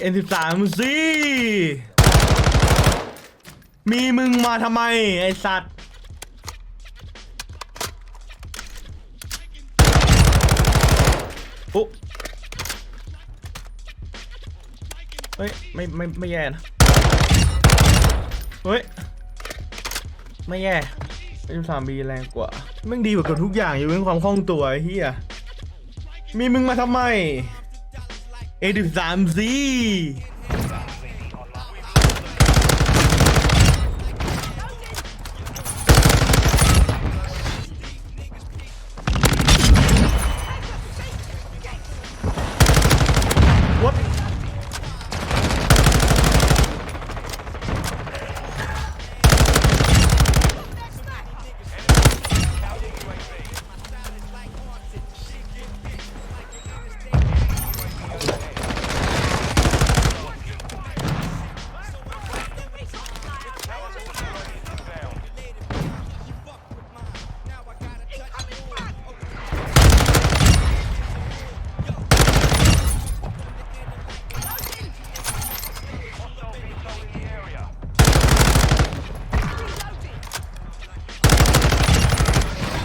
N13 สิมีมึงมาทำไม ไอสัตว์อุ๊เฮ้ย ไม่ ไม่ ไม่แย่นะ เฮ้ย ไม่แย่ไอ้สามบีแรงกว่าแม่งดีกว่ากับทุกอย่างอยู่เรื่องความคล่องตัวเฮียมีมึงมาทำไม เอดิ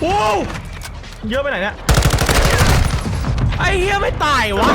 โอ้วเยอะไปไหนเนี่ย ไอ้เฮียไม่ตายวะ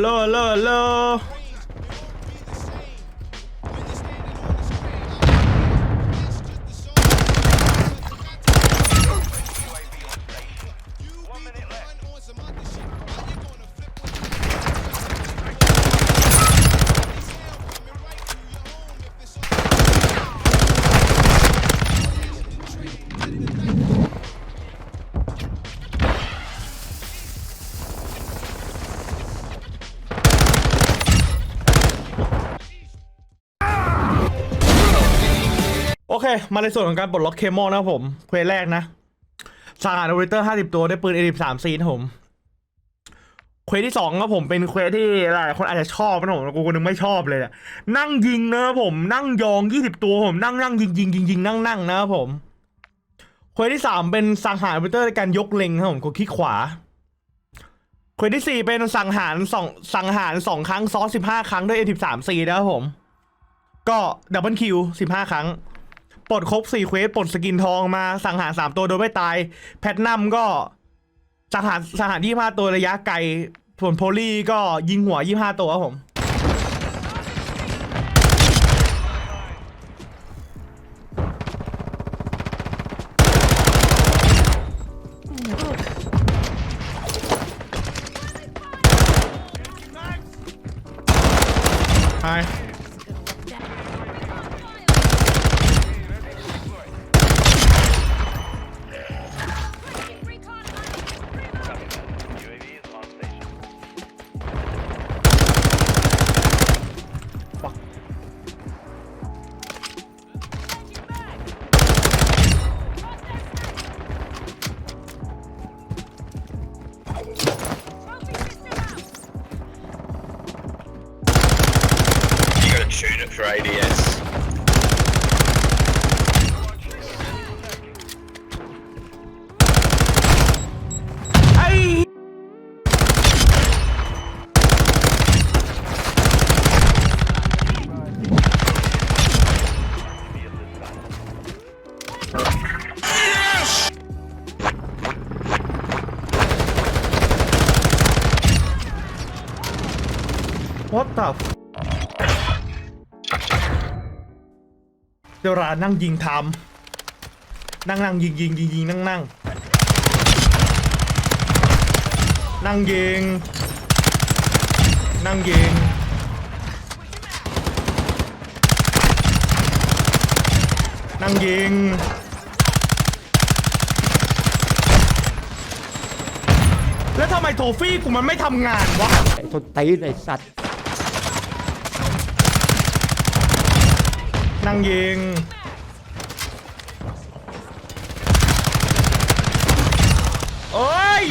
โหลฮัลโหลฮัลโหล เคมาในส่วนของการปลดล็อกเคมอลนะครับผมเควสแรกนะสหารโอเปอเรเตอร์50ตัวได้ปืน A13 ซีนครับผมเควสที่สองครับผมเป็นเควสที่หลายคนอาจจะชอบนะผมกูคนนึงไม่ชอบเลยอะนั่งยิงนะผมนั่งยอง20ตัวผมนั่งนั่งยิงยิงยิงยิงนั่งนั่งนะครับผมเควสที่สามเป็นสังหารโอเปอเรเตอร์ในการยกเล็งครับผมกดคลิกขวาเควสที่สี่เป็นสังหารสองสังหารสองครั้งซ้อนสิบห้าครั้งด้วย A13 ซีนะครับผม ก็ดับเบิลคิวสิบห้าครั้ง ปลดครบสี่เควสปลดสกินทองมาสังหารสามตัวโดยไม่ตาย แพทนัมก็สังหารสังหารยี่ห้าตัวระยะไกลส่วนโพลีก็ยิงหัวยี่ห้าตัวครับผม Hi. Fuck. What the f- เดยวรานั่งยิงทำนั่งนั่งยิงยิงยิงยิงนั่งนั่งนั่งยิง นั่งยิง นั่งยิง แล้วทำไมโทฟี่กูมันไม่ทำงานวะ ไอ้ทนตีนไอ้สัตว์ นั่งยิง โอ้ย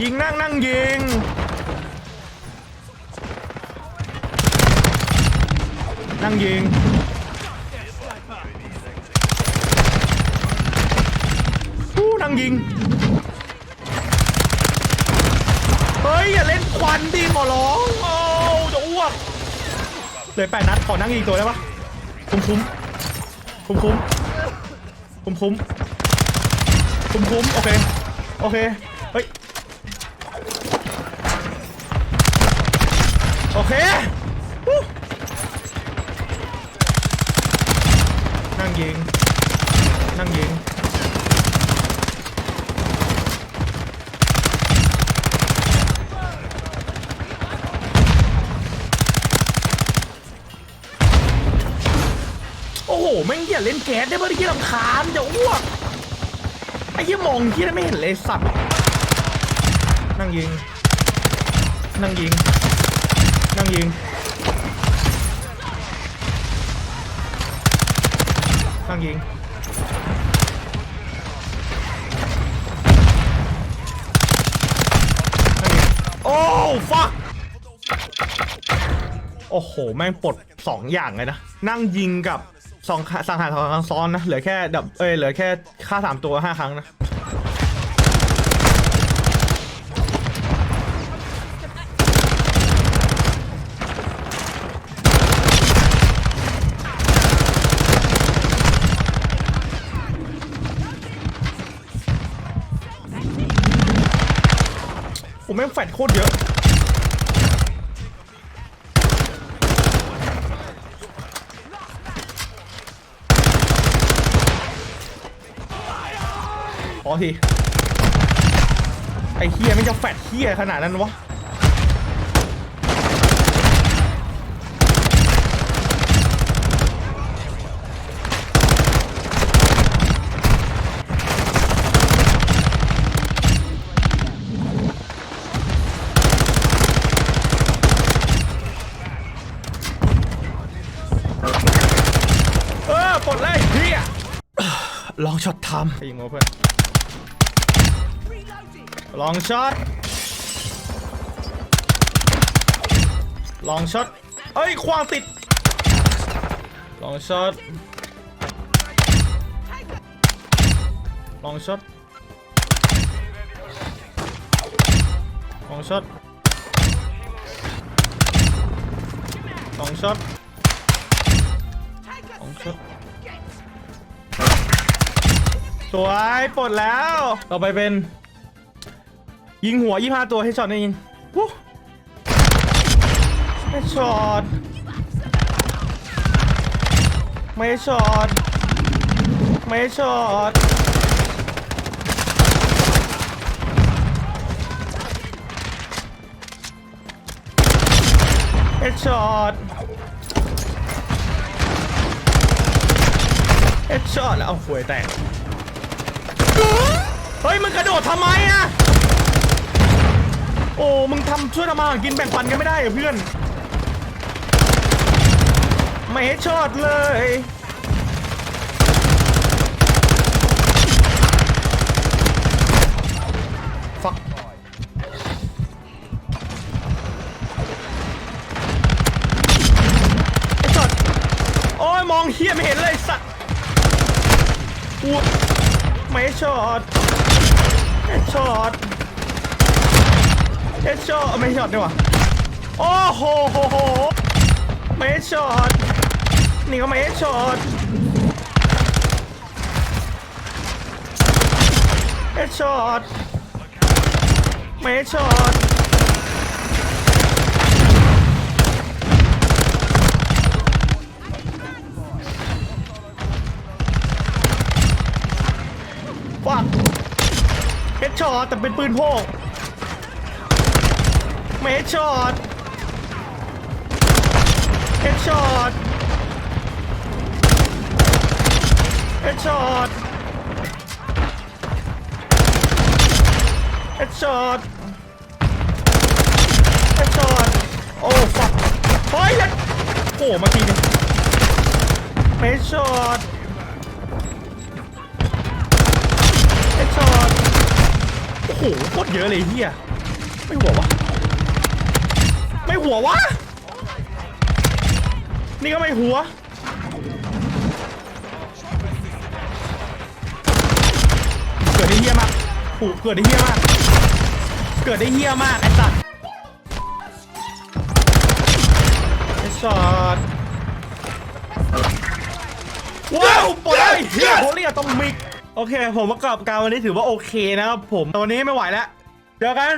ยิงนั่งนั่งยิง นั่งยิง ผู้นั่งยิง เฮ้ย อย่าเล่นควันดิขอร้อง โอ้จะอ้วกเหลยแปดนัด ขอนั่งยิงตัวได้ปะ คุ้มคุ้มคุ้มคุ้มคุ้มคุ้มคุ้มคุ้มโอเค โอเค เฮ้ย โอเคนั่งยิงนั่งยิง โอ้โห แม่งอย่าเล่นแก๊สได้ป่ะที่ลำคาญจะอ้วกไอ้ยี่มองที่ไม่เห็นเลยสัตว์นั่งยิง นั่งยิง นั่งยิง นั่งยิงนั่งยิงโอ้ฟักโอ้โห แม่งปลดสองอย่างเลยนะ นั่งยิงกับ สองสังหารสองครั้งซ้อนนะ เหลือแค่ดับ เอ้ย เหลือแค่ค่าสามตัวห้าครั้งนะ ผมแม่งแฟดโคตรเยอะ พอทีไอ้เฮียไม่จะแฟดเฮียขนาดนั้นวะเออปลดเลยเฮียลองช็อตทำไปยิงมาเพื่อน ลองช็อต ลองช็อต เอ้ย ควางติด ลองช็อต ลองช็อต ลองช็อต ลองช็อต ลองช็อตสวยปลดแล้ว ต่อไปเป็น ยิงหัวยี่ห้าตัวให้ช็อตได้ยิงวู้ไม่ช็อตไม่ช็อตไม่ช็อตเฮดช็อตเฮดช็อตแล้วเอาหวยแตกเฮ้ย มึงกระโดดทำไมอะ โอ้มึงทำช่วยทำมาหากินแบ่งปันกันไม่ได้เหรอเพื่อน ไม่ให้ช็อตเลยฟักไอ้ช็อตโอ้ยมองเฮียไม่เห็นเลยสัตว์กูไม่ให้ช็อตเฮ็ดช็อต เฮดช็อตไม่ช็อตดีกว่าโอ้โหโหโหไม่เฮดช็อตนี่ก็ไม่เฮดช็อตเฮดช็อตไม่เฮดช็อตฟังเฮดช็อตแต่เป็นปืนพก ไม่เฮดช็อตเฮดช็อตเฮดช็อตเฮดช็อตเฮดช็อตโอ้ฟักเฮ้ยยัดโอ้มาทีนึงเฮดช็อตเฮดช็อตโอ้โหโคตรเยอะเลยเฮียไม่หัววะ ไม่หัววะ นี่ก็ไม่หัว เกิดได้เฮี้ยมากผูเกิดได้เฮี้ยมาก เกิดได้เฮี้ยมากไอ้สัตว์ไอ้สัตว์ว้าวปล่อยเฮียโฮลี่อะต้องมิก โอเค ผมประกอบการวันนี้ถือว่าโอเคนะครับผมแต่วันนี้ไม่ไหวแล้ว เจอกัน